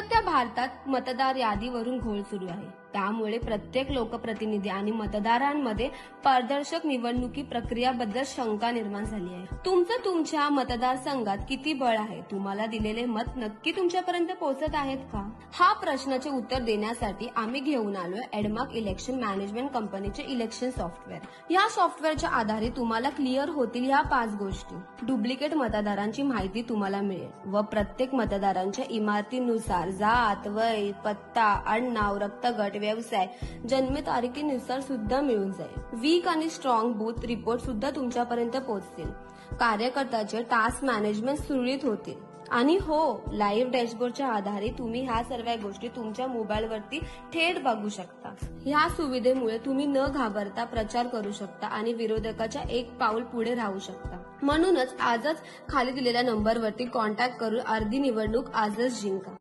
सध्या भारतात मतदार यादीवरून घोळ सुरू आहे. त्यामुळे प्रत्येक लोकप्रतिनिधी आणि मतदारांमध्ये पारदर्शक निवडणुकी प्रक्रियाबद्दल शंका निर्माण झाली आहे. तुमचं तुमच्या मतदारसंघात किती बळ आहे? तुम्हाला दिलेले मत नक्की तुमच्यापर्यंत पोहोचत आहेत का? हा प्रश्नाचे उत्तर देण्यासाठी आम्ही घेऊन आलोय एडमार्क इलेक्शन मॅनेजमेंट कंपनीचे इलेक्शन सॉफ्टवेअर. या सॉफ्टवेअरच्या आधारे तुम्हाला क्लिअर होतील ह्या पाच गोष्टी. डुप्लिकेट मतदारांची माहिती तुम्हाला मिळेल व प्रत्येक मतदारांच्या इमारतीनुसार जात वय पत्ता आडनाव रक्तगट व्यवसाय जन्मतारखेनुसार सुद्धा मिळून जाईल. वीक आणि स्ट्रॉंग बूथ रिपोर्ट सुद्धा तुमच्यापर्यंत पोहोचतील. कार्यकर्त्याचे टास्क मॅनेजमेंट सुरळीत होतील. आणि हो लाईव्ह डॅशबोर्डच्या आधारे तुम्ही ह्या सर्व गोष्टी तुमच्या मोबाईलवरती थेट बघू शकता. ह्या सुविधेमुळे तुम्ही न घाबरता प्रचार करू शकता आणि विरोधकाच्या एक पाऊल पुढे राहू शकता. म्हणूनच आजच खाली दिलेल्या नंबरवरती कॉन्टॅक्ट करून अर्धी निवडणूक आजच जिंका.